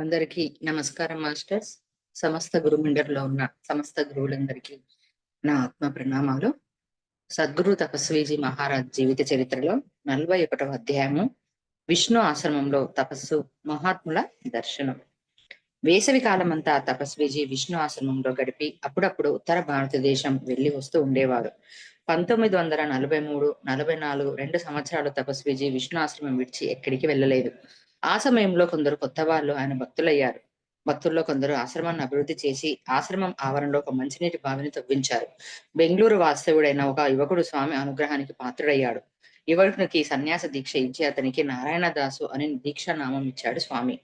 అందరికీ నమస్కారం మాస్టర్స్. సమస్త గురుమండలిలో ఉన్న సమస్త గురువులందరికీ నా ఆత్మ ప్రణామాలు. సద్గురు తపస్వీజీ మహారాజ్ జీవిత చరిత్రలో నలభై ఒకటవ అధ్యాయము విష్ణు ఆశ్రమంలో తపస్సు మహాత్ముల దర్శనం. వేసవి కాలమంతా తపస్వీజీ విష్ణు ఆశ్రమంలో గడిపి అప్పుడప్పుడు ఉత్తర భారతదేశం వెళ్ళి వస్తూ ఉండేవారు. పంతొమ్మిది వందల నలభై మూడు నలభై నాలుగు రెండు సంవత్సరాలు తపస్వీజీ విష్ణు ఆశ్రమం విడిచి ఎక్కడికి వెళ్ళలేదు. ఆ సమయంలో కొందరు కొత్త వాళ్ళు ఆయన భక్తులయ్యారు. భక్తుల్లో కొందరు ఆశ్రమాన్ని అభివృద్ధి చేసి ఆశ్రమం ఆవరణలో ఒక మంచినీటి బావిని తవ్వించారు. బెంగళూరు వాస్తవుడైన ఒక యువకుడు స్వామి అనుగ్రహానికి పాత్రుడయ్యాడు. యువకునికి సన్యాస దీక్ష ఇచ్చి అతనికి నారాయణ దాసు అని దీక్షా నామం ఇచ్చాడు స్వామి.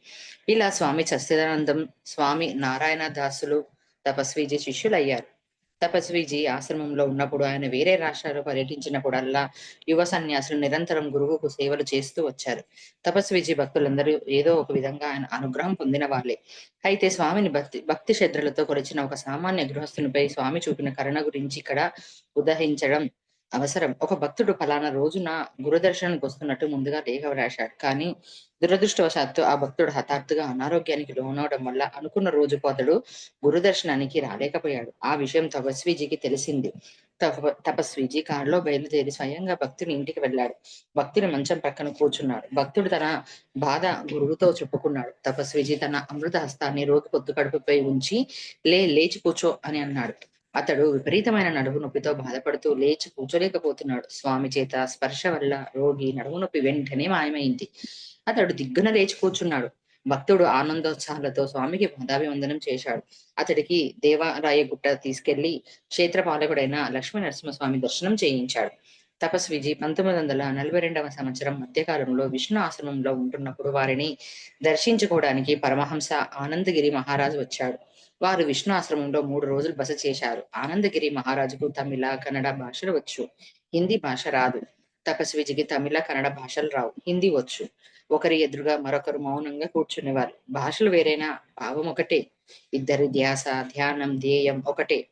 ఇలా స్వామి సస్యదానందం స్వామి నారాయణ దాసులు తపస్వీజీ శిష్యులయ్యారు. తపస్విజీ ఆశ్రమంలో ఉన్నప్పుడు ఆయన వేరే రాష్ట్రాల్లో పర్యటించినప్పుడల్లా యువ సన్యాసులు నిరంతరం గురువుకు సేవలు చేస్తూ వచ్చారు. తపస్విజీ భక్తులందరూ ఏదో ఒక విధంగా ఆయన అనుగ్రహం పొందిన వాళ్ళే. అయితే స్వామిని భక్తి భక్తి శ్రద్ధలతో కొలిచిన ఒక సామాన్య గృహస్థునిపై స్వామి చూపిన కరుణ గురించి ఇక్కడ ఉదహించడం అవసరం. ఒక భక్తుడు ఫలానా రోజున గురుదర్శనానికి వస్తున్నట్టు ముందుగా లేఖ వ్రాశాడు. కానీ దురదృష్టవశాత్తు ఆ భక్తుడు హఠాత్తుగా అనారోగ్యానికి లోనవడం వల్ల అనుకున్న రోజు పోతడు గురుదర్శనానికి రాలేకపోయాడు. ఆ విషయం తపస్వీజీకి తెలిసింది. తప తపస్వీజీ కారులో బయలుదేరి స్వయంగా భక్తుని ఇంటికి వెళ్ళాడు. భక్తుని మంచం పక్కన కూర్చున్నాడు. భక్తుడు తన బాధ గురువుతో చెప్పుకున్నాడు. తపస్వీజీ తన అమృత హస్తాన్ని రోగి పొద్దు కడుపుపై ఉంచి లే లేచి కూర్చో అని అన్నాడు. అతడు విపరీతమైన నడుము నొప్పితో బాధపడుతూ లేచి కూర్చోలేకపోతున్నాడు. స్వామి చేత స్పర్శ వల్ల రోగి నడుము నొప్పి వెంటనే మాయమైంది. అతడు దిగ్గున లేచి కూర్చున్నాడు. భక్తుడు ఆనందోత్సాహాలతో స్వామికి పాదాభివందనం చేశాడు. అతడికి దేవాలయ గుట్ట తీసుకెళ్ళి క్షేత్రపాలకుడైన లక్ష్మీ నరసింహస్వామి దర్శనం చేయించాడు. తపస్విజీ పంతొమ్మిది వందల నలభై రెండవ సంవత్సరం మధ్యకాలంలో విష్ణు ఆశ్రమంలో ఉంటున్నప్పుడు వారిని దర్శించుకోవడానికి పరమహంస ఆనందగిరి మహారాజు వచ్చాడు. వారు విష్ణు ఆశ్రమంలో మూడు రోజులు బస చేశారు. ఆనందగిరి మహారాజుకు తమిళ కన్నడ భాషలు వచ్చు. హిందీ భాష రాదు. తపస్విజికి తమిళ కన్నడ భాషలు రావు. హిందీ వచ్చు. ఒకరి ఎదురుగా మరొకరు మౌనంగా కూర్చునేవారు. భాషలు వేరైనా భావం ఒకటే. ఇద్దరి ధ్యాస ధ్యానం ధ్యేయం ఒకటే.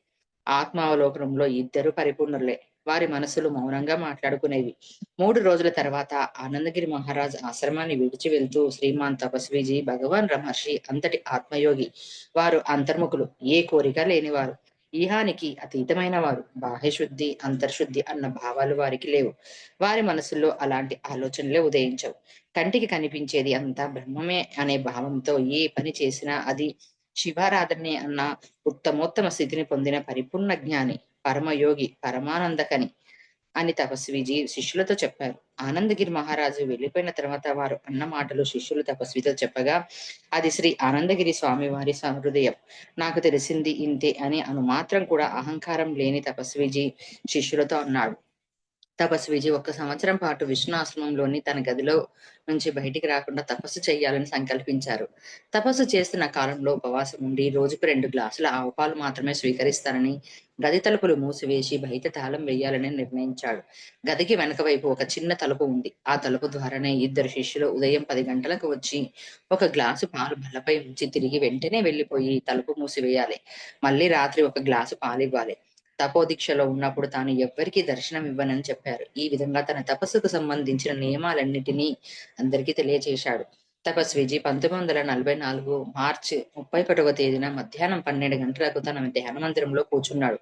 ఆత్మావలోకనంలో ఇద్దరు పరిపూర్ణులే. వారి మనసులు మౌనంగా మాట్లాడుకునేవి. మూడు రోజుల తర్వాత ఆనందగిరి మహారాజ్ ఆశ్రమాన్ని విడిచి వెళ్తూ శ్రీమాన్ తపస్విజీ భగవాన్ రమహర్షి అంతటి ఆత్మయోగి. వారు అంతర్ముఖులు. ఏ కోరిక లేనివారు. ఈహానికి అతీతమైన వారు బాహ్యశుద్ధి అంతర్శుద్ధి అన్న భావాలు వారికి లేవు. వారి మనసుల్లో అలాంటి ఆలోచనలే ఉదయించవు. కంటికి కనిపించేది అంతా బ్రహ్మమే అనే భావంతో ఏ పని చేసినా అది శివారాధనే అన్న ఉత్తమోత్తమ స్థితిని పొందిన పరిపూర్ణ జ్ఞాని. పరమయోగి పరమానందకని అని తపస్విజీ శిష్యులతో చెప్పారు. ఆనందగిరి మహారాజు వెళ్ళిపోయిన తర్వాత వారు అన్న మాటలు శిష్యులు తపస్వితో చెప్పగా అది శ్రీ ఆనందగిరి స్వామి వారి సహృదయం. నాకు తెలిసింది ఇంతే అని అను మాత్రం కూడా అహంకారం లేని తపస్విజీ శిష్యులతో అన్నాడు. తపస్విజీ ఒక సంవత్సరం పాటు విష్ణు ఆశ్రమంలోని తన గదిలో నుంచి బయటికి రాకుండా తపస్సు చేయాలని సంకల్పించారు. తపస్సు చేస్తున్న కాలంలో ఉపవాసం ఉండి రోజుకు రెండు గ్లాసుల ఆవుపాలు మాత్రమే స్వీకరిస్తారని గది తలుపులు మూసివేసి బయట తాళం వేయాలని నిర్ణయించాడు. గదికి వెనక వైపు ఒక చిన్న తలుపు ఉంది. ఆ తలుపు ద్వారానే ఇద్దరు శిష్యులు ఉదయం పది గంటలకు వచ్చి ఒక గ్లాసు పాలు బల్లపై ఉంచి తిరిగి వెంటనే వెళ్ళిపోయి తలుపు మూసివేయాలి. మళ్ళీ రాత్రి ఒక గ్లాసు పాలు ఇవ్వాలి తపోదీక్షలో ఉన్నప్పుడు తాను ఎవ్వరికీ దర్శనం ఇవ్వనని చెప్పారు. ఈ విధంగా తన తపస్సుకు సంబంధించిన నియమాలన్నిటినీ అందరికీ తెలియజేశాడు తపస్విజీ పంతొమ్మిది వందల నలభై నాలుగు మార్చి ముప్పై ఒకటవ తేదీన మధ్యాహ్నం పన్నెండు గంటలకు తన ధ్యాన మందిరంలో కూర్చున్నాడు.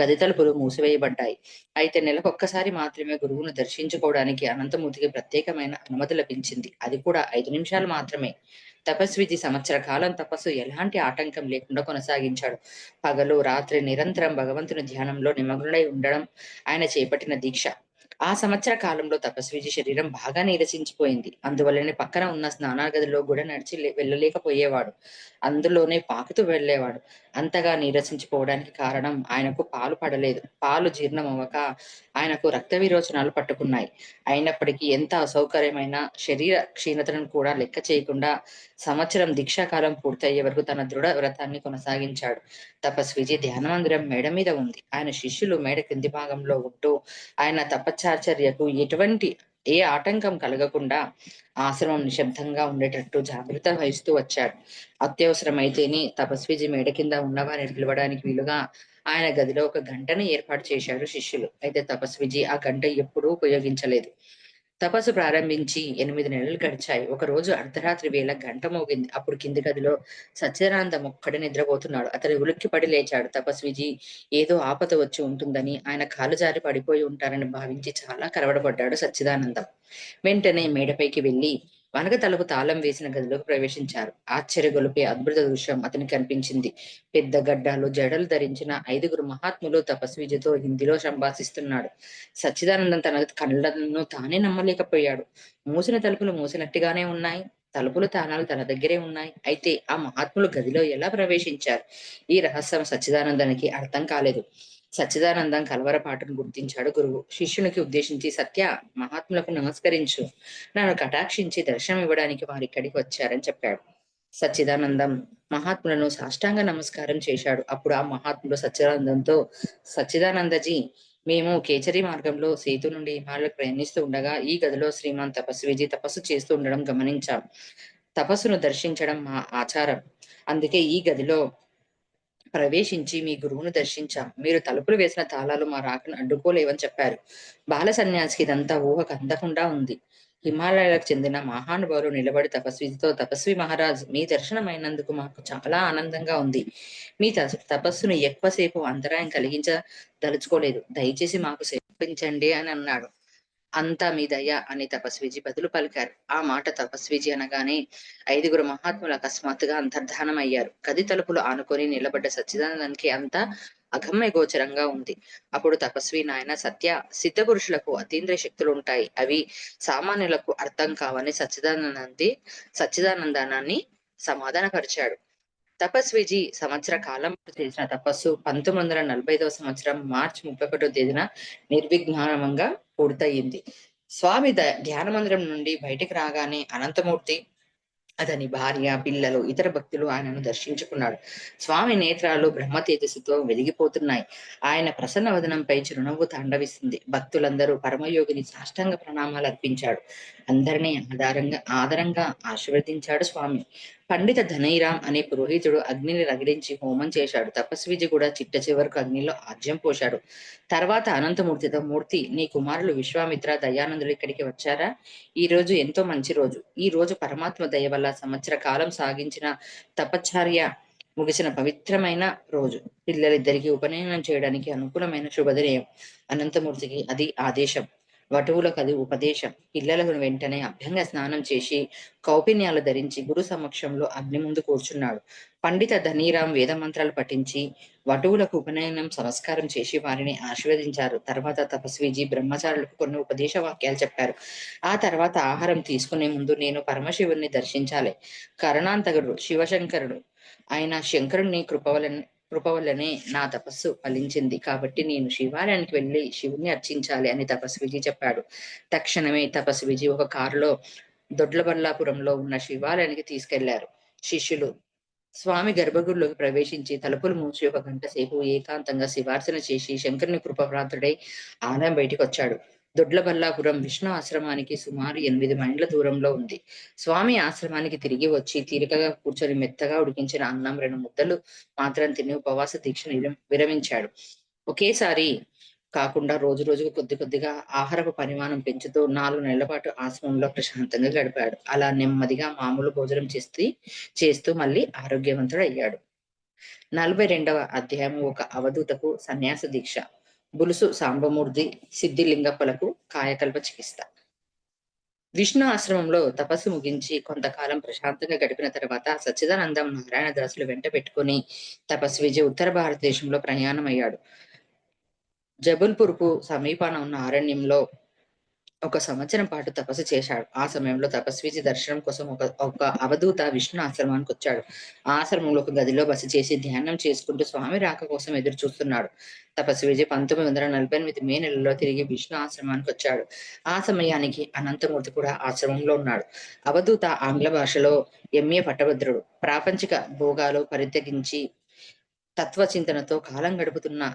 గది తలుపులు మూసివేయబడ్డాయి. అయితే నెలకొక్కసారి మాత్రమే గురువును దర్శించుకోవడానికి అనంతమూర్తికి ప్రత్యేకమైన అనుమతి లభించింది. అది కూడా ఐదు నిమిషాలు మాత్రమే. తపస్విజి సంవత్సర కాలం తపస్సు ఎలాంటి ఆటంకం లేకుండా కొనసాగించాడు. పగలు రాత్రి నిరంతరం భగవంతుని ధ్యానంలో నిమగ్నుడై ఉండడం ఆయన చేపట్టిన దీక్ష. ఆ సంవత్సర కాలంలో తపస్విజి శరీరం బాగా నీరసించిపోయింది. అందువల్లనే పక్కన ఉన్న స్నానాగదిలో కూడా నడిచి వెళ్ళలేకపోయేవాడు. అందులోనే పాకుతూ వెళ్ళేవాడు. అంతగా నీరసించిపోవడానికి కారణం ఆయనకు పాలు పడలేదు. పాలు జీర్ణం అవ్వక ఆయనకు రక్త విరోచనాలు పట్టుకున్నాయి. అయినప్పటికీ ఎంత అసౌకర్యమైన శరీర క్షీణతను కూడా లెక్క చేయకుండా సంవత్సరం దీక్షాకాలం పూర్తయ్యే వరకు తన దృఢ వ్రతాన్ని కొనసాగించాడు. తపస్విజి ధ్యాన మందిరం మేడ మీద ఉంది. ఆయన శిష్యులు మేడ కింది భాగంలో ఉంటూ ఆయన తపశ్చాచర్యకు ఎటువంటి ఏ ఆటంకం కలగకుండా ఆశ్రమం నిశ్శబ్దంగా ఉండేటట్టు జాగ్రత్త వహిస్తూ వచ్చాడు. అత్యవసరమైతేనే తపస్విజి మేడ కింద ఉన్నవారిని పిలవడానికి వీలుగా ఆయన గదిలో ఒక గంటను ఏర్పాటు చేశారు శిష్యులు. అయితే తపస్విజి ఆ గంట ఎప్పుడూ ఉపయోగించలేదు. తపస్సు ప్రారంభించి ఎనిమిది నెలలు గడిచాయి. ఒక రోజు అర్ధరాత్రి వేళ గంట మోగింది. అప్పుడు కింది గదిలో సత్యానందం ఒక్కడే నిద్రపోతున్నాడు. అతడు ఉలిక్కిపడి లేచాడు. తపస్విజీ ఏదో ఆపద వచ్చి ఉంటుందని ఆయన కాలు జారి పడిపోయి ఉంటారని భావించి చాలా కలవడపడ్డాడు సచ్చిదానందం. వెంటనే మేడపైకి వెళ్ళి వనక తలుపు తాళం వేసిన గదిలోకి ప్రవేశించారు. ఆశ్చర్యగొలిపే అద్భుత దృశ్యం అతనికి కనిపించింది. పెద్ద గడ్డాలు జడలు ధరించిన ఐదుగురు మహాత్ములు తపస్విజతో హిందీలో సంభాషిస్తున్నాడు. సచ్చిదానందం తన కళ్ళను తానే నమ్మలేకపోయాడు. మూసిన తలుపులు మూసినట్టుగానే ఉన్నాయి. తలుపులు తానాలు తన దగ్గరే ఉన్నాయి. అయితే ఆ మహాత్ములు గదిలో ఎలా ప్రవేశించారు? ఈ రహస్యం సచ్చిదానందానికి అర్థం కాలేదు. సచ్చిదానందం కలవరపాటును గుర్తించాడు గురువు. శిష్యునికి ఉద్దేశించి సత్య మహాత్ములకు నమస్కరించు. నన్ను కటాక్షించి దర్శనం ఇవ్వడానికి వారిక్కడికి వచ్చారని చెప్పాడు. సచ్చిదానందం మహాత్ములను సాష్టాంగ నమస్కారం చేశాడు. అప్పుడు ఆ మహాత్ముడు సచ్చిదానందంతో సచ్చిదానందజీ మేము కేచరి మార్గంలో సేతు నుండి హిమాలయకు ప్రయాణిస్తూ ఉండగా ఈ గదిలో శ్రీమాన్ తపస్విజీ తపస్సు చేస్తూ ఉండడం గమనించాం. తపస్సును దర్శించడం మా ఆచారం. అందుకే ఈ గదిలో ప్రవేశించి మీ గురువును దర్శించాం. మీరు తలుపులు వేసిన తాళాలు మా రాకను అడ్డుకోలేవని చెప్పారు. బాల సన్యాసికి ఇదంతా ఊహకు అందకుండా ఉంది. హిమాలయాలకు చెందిన మహానుభావులు నిలబడి తపస్వితో తపస్వి మహారాజ్ మీ దర్శనమైనందుకు మాకు చాలా ఆనందంగా ఉంది. మీ తపస్సును ఎక్కువసేపు అంతరాయం కలిగించదలుచుకోలేదు. దయచేసి మాకు సేవించండి అని అన్నాడు. అంతా మీ దయ అని తపస్విజీ బదులు పలికారు. ఆ మాట తపస్విజీ అనగానే ఐదుగురు మహాత్ములు అకస్మాత్తుగా అంతర్ధానం అయ్యారు గది తలుపులు ఆనుకొని నిలబడ్డ సచ్చిదానందానికి అంతా అగమ్య గోచరంగా ఉంది. అప్పుడు తపస్వి నాయన సత్య సిద్ధ పురుషులకు అతీంద్రియ శక్తులు ఉంటాయి. అవి సామాన్యులకు అర్థం కావని సచ్చిదానంది సచ్చిదానందానాన్ని సమాధానపరిచాడు. తపస్విజీ సంవత్సర కాలం చేసిన తపస్సు పంతొమ్మిది వందల నలభై ఐదవ సంవత్సరం మార్చి ముప్పై ఒకటో తేదీన నిర్విఘ్నంగా పూర్తయింది. స్వామి ద- ధ్యాన మందిరం నుండి బయటికి రాగానే అనంతమూర్తి అతని భార్య పిల్లలు ఇతర భక్తులు ఆయనను దర్శించుకున్నాడు స్వామి నేత్రాలు బ్రహ్మ తేజస్సుతో వెలిగిపోతున్నాయి. ఆయన ప్రసన్న వదనంపై చిరునవ్వు తాండవిస్తుంది. భక్తులందరూ పరమయోగిని సాష్టాంగ ప్రణామాలు అర్పించాడు అందరినీ ఆధారంగా ఆదరంగా ఆశీర్వదించాడు స్వామి. పండిత ధనైరామ్ అనే పురోహితుడు అగ్నిని రగిలించి హోమం చేశాడు. తపస్విజి కూడా చిట్ట చివరకు అగ్నిలో ఆజ్యం పోశాడు. తర్వాత అనంతమూర్తితో మూర్తి నీ కుమారులు విశ్వామిత్ర దయానందులు ఇక్కడికి వచ్చారా? ఈ రోజు ఎంతో మంచి రోజు. ఈ రోజు పరమాత్మ దయ వల్ల సంవత్సర కాలం సాగించిన తపశ్చర్య ముగిసిన పవిత్రమైన రోజు. పిల్లలిద్దరికి ఉపనయనం చేయడానికి అనుకూలమైన శుభదినయం అనంతమూర్తికి అది ఆదేశం. వటువులకు అది ఉపదేశం. పిల్లలకు వెంటనే అభ్యంగ స్నానం చేసి కౌపిన్యాలు ధరించి గురు సమక్షంలో అగ్ని ముందు కూర్చున్నాడు. పండిత ధనీరాం వేదమంత్రాలు పఠించి వటువులకు ఉపనయనం సంస్కారం చేసి వారిని ఆశీర్వదించారు. తర్వాత తపస్విజీ బ్రహ్మచారులకు కొన్ని ఉపదేశ వాక్యాలు చెప్పారు. ఆ తర్వాత ఆహారం తీసుకునే ముందు నేను పరమశివుణ్ణి దర్శించాలి. కరుణాంతకుడు శివశంకరుడు. ఆయన శంకరుని కృప వలన కృప వల్లనే నా తపస్సు ఫలించింది. కాబట్టి నేను శివాలయానికి వెళ్ళి శివుని అర్చించాలి అని తపస్విజీ చెప్పాడు. తక్షణమే తపస్విజీ ఒక కారులో దొడ్లబల్లాపురంలో ఉన్న శివాలయానికి తీసుకెళ్ళారు. శిష్యులు స్వామి గర్భగుడిలోకి ప్రవేశించి తలుపులు మూసి ఒక గంట సేపు ఏకాంతంగా శివార్చన చేసి శంకరుని కృపప్రాంతుడై ఆలయం బయటికి వచ్చాడు దొడ్లబల్లాపురం విష్ణు ఆశ్రమానికి సుమారు ఎనిమిది మైళ్ళ దూరంలో ఉంది. స్వామి ఆశ్రమానికి తిరిగి వచ్చి తీరికగా కూర్చొని మెత్తగా ఉడికించిన అన్నం రెండు ముద్దలు మాత్రం తిని ఉపవాస దీక్షను విరమించాడు. ఒకేసారి కాకుండా రోజు రోజుకు కొద్ది కొద్దిగా ఆహారపు పరిమాణం పెంచుతూ నాలుగు నెలల పాటు ఆశ్రమంలో ప్రశాంతంగా గడిపాడు. అలా నెమ్మదిగా మామూలు భోజనం చేస్తూ చేస్తూ మళ్ళీ ఆరోగ్యవంతుడు అయ్యాడు నలభై రెండవ అధ్యాయం ఒక అవధూతకు సన్యాస దీక్ష. బులుసు సాంబమూర్తి సిద్ధిలింగప్పలకు కాయకల్ప చికిత్స. విష్ణు ఆశ్రమంలో తపస్సు ముగించి కొంతకాలం ప్రశాంతంగా గడిపిన తర్వాత సచ్చిదానందం నారాయణ దాసులు వెంట పెట్టుకుని తపస్విజయ్ ఉత్తర భారతదేశంలో ప్రయాణం అయ్యాడు జబల్పూర్కు సమీపాన ఉన్న అరణ్యంలో ఒక సంవత్సరం పాటు తపస్సు చేశాడు. ఆ సమయంలో తపస్విజి దర్శనం కోసం ఒక ఒక అవధూత విష్ణు ఆశ్రమానికి వచ్చాడు. ఆ ఆశ్రమంలో ఒక గదిలో బస చేసి ధ్యానం చేసుకుంటూ స్వామి రాక కోసం ఎదురు చూస్తున్నాడు. తపస్విజి పంతొమ్మిది వందల నలభై ఎనిమిది మే నెలలో తిరిగి విష్ణు ఆశ్రమానికి వచ్చాడు. ఆ సమయానికి అనంతమూర్తి కూడా ఆశ్రమంలో ఉన్నాడు. అవధూత ఆంగ్ల భాషలో ఎంఏ పట్టభద్రుడు. ప్రాపంచిక భోగాలు పరిత్యగించి తత్వచింతనతో కాలం గడుపుతున్న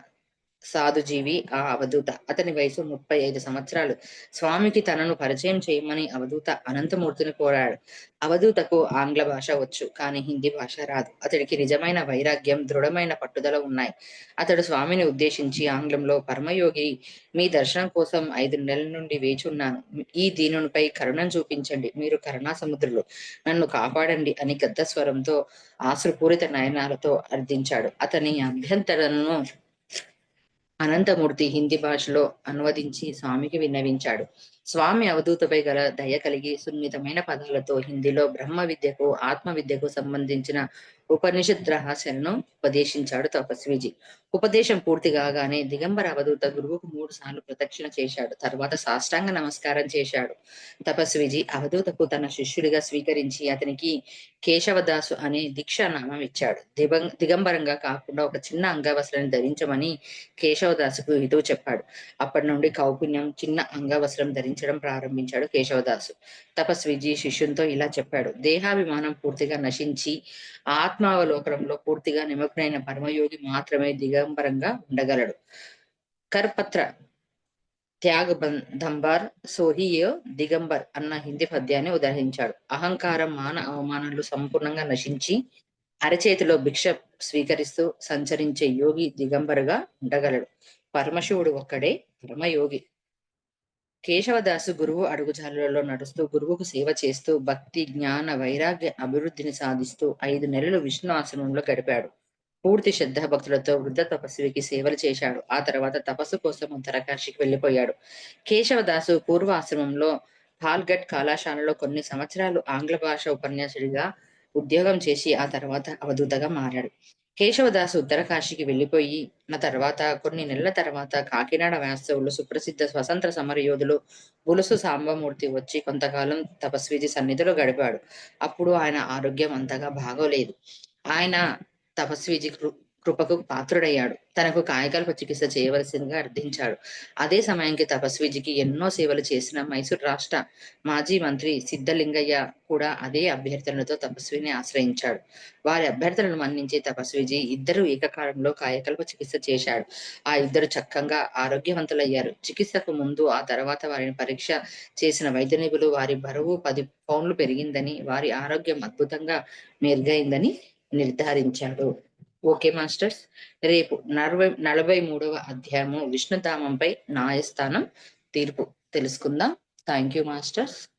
సాధుజీవి ఆ అవధూత. అతని వయసు ముప్పై ఐదు సంవత్సరాలు. స్వామికి తనను పరిచయం చేయమని అవధూత అనంతమూర్తిని కోరాడు. అవధూతకు ఆంగ్ల భాష వచ్చు కానీ హిందీ భాష రాదు. అతడికి నిజమైన వైరాగ్యం దృఢమైన పట్టుదల ఉన్నాయి. అతడు స్వామిని ఉద్దేశించి ఆంగ్లంలో పరమయోగి మీ దర్శనం కోసం ఐదు నెలల నుండి వేచి ఉన్నాను ఈ దీనునిపై కరుణం చూపించండి. మీరు కరుణా సముద్రులు నన్ను కాపాడండి అని గద్ద స్వరంతో ఆశ్రుపూరిత నయనాలతో అర్థించాడు అతని అభ్యంతరను అనంతమూర్తి హిందీ భాషలో అనువదించి స్వామికి విన్నవించాడు. స్వామి అవధూతపై గల దయ కలిగి సున్నితమైన పదాలతో హిందీలో బ్రహ్మ విద్యకు ఆత్మ విద్యకు సంబంధించిన ఉపనిషత్ రహస్యాలను ఉపదేశించాడు తపస్విజీ. ఉపదేశం పూర్తి కాగానే దిగంబర అవధూత గురువుకు మూడు సార్లు ప్రదక్షిణ చేశాడు. తర్వాత సాష్టాంగ నమస్కారం చేశాడు. తపస్విజీ అవధూతకు తన శిష్యుడిగా స్వీకరించి అతనికి కేశవదాసు అనే దీక్షానామం ఇచ్చాడు. దిగం దిగంబరంగా కాకుండా ఒక చిన్న అంగవస్త్రాన్ని ధరించమని కేశవదాసుకు హితువు చెప్పాడు. అప్పటి నుండి కౌపుణ్యం చిన్న అంగవస్త్రం ధరించడం ప్రారంభించాడు కేశవదాసు. తపస్విజీ శిష్యునితో ఇలా చెప్పాడు. దేహాభిమానం పూర్తిగా నశించి ఆత్మావలోకనంలో పూర్తిగా నిమగ్నైన పరమయోగి మాత్రమే దిగంబరంగా ఉండగలడు. కర్పత్ర త్యాగ దంబార్ సోహియో దిగంబర్ అన్న హిందీ పద్యాన్ని ఉదహరించాడు అహంకారం మాన అవమానాలు సంపూర్ణంగా నశించి అరచేతిలో భిక్ష స్వీకరిస్తూ సంచరించే యోగి దిగంబరుగా ఉండగలడు. పరమశివుడు ఒక్కడే పరమయోగి. కేశవదాసు గురువు అడుగుజాలలో నడుస్తూ గురువుకు సేవ చేస్తూ భక్తి జ్ఞాన వైరాగ్య అభివృద్ధిని సాధిస్తూ ఐదు నెలలు విష్ణు ఆశ్రమంలో గడిపాడు. పూర్తి శ్రద్ధాభక్తులతో వృద్ధ తపస్వికి సేవలు చేశాడు. ఆ తర్వాత తపస్సు కోసం ఉత్తరకాశికి వెళ్ళిపోయాడు కేశవదాసు పూర్వ ఆశ్రమంలో పాల్గట్ కళాశాలలో కొన్ని సంవత్సరాలు ఆంగ్ల భాష ఉపన్యాసుడిగా ఉద్యోగం చేసి ఆ తర్వాత అవధూతగా మారాడు. కేశవదాసు ఉత్తరకాశీకి వెళ్ళిపోయి నా తర్వాత కొన్ని నెలల తర్వాత కాకినాడ వాస్తవులు సుప్రసిద్ధ స్వతంత్ర సమర యోధులు బులుసు సాంబమూర్తి వచ్చి కొంతకాలం తపస్విజి సన్నిధిలో గడిపాడు. అప్పుడు ఆయన ఆరోగ్యం అంతగా బాగోలేదు. ఆయన తపస్విజి కృపకు పాత్రుడయ్యాడు. తనకు కాయకల్ప చికిత్స చేయవలసిందిగా అర్థించాడు. అదే సమయానికి తపస్విజికి ఎన్నో సేవలు చేసిన మైసూర్ రాష్ట్ర మాజీ మంత్రి సిద్ధలింగయ్య కూడా అదే అభ్యర్థనలతో తపస్విని ఆశ్రయించాడు. వారి అభ్యర్థనలు మన్నించి తపస్విజీ ఇద్దరు ఏకకాలంలో కాయకల్ప చికిత్స చేశాడు. ఆ ఇద్దరు చక్కగా ఆరోగ్యవంతులయ్యారు. చికిత్సకు ముందు ఆ తర్వాత వారిని పరీక్ష చేసిన వైద్య నిపులు వారి బరువు పది పౌండ్లు పెరిగిందని వారి ఆరోగ్యం అద్భుతంగా మెరుగైందని నిర్ధారించాడు. Okay masters. రేపు నలభై నలభై మూడవ అధ్యాయము విష్ణుధామంపై న్యాయస్థానం తీర్పు తెలుసుకుందాం. Thank you masters.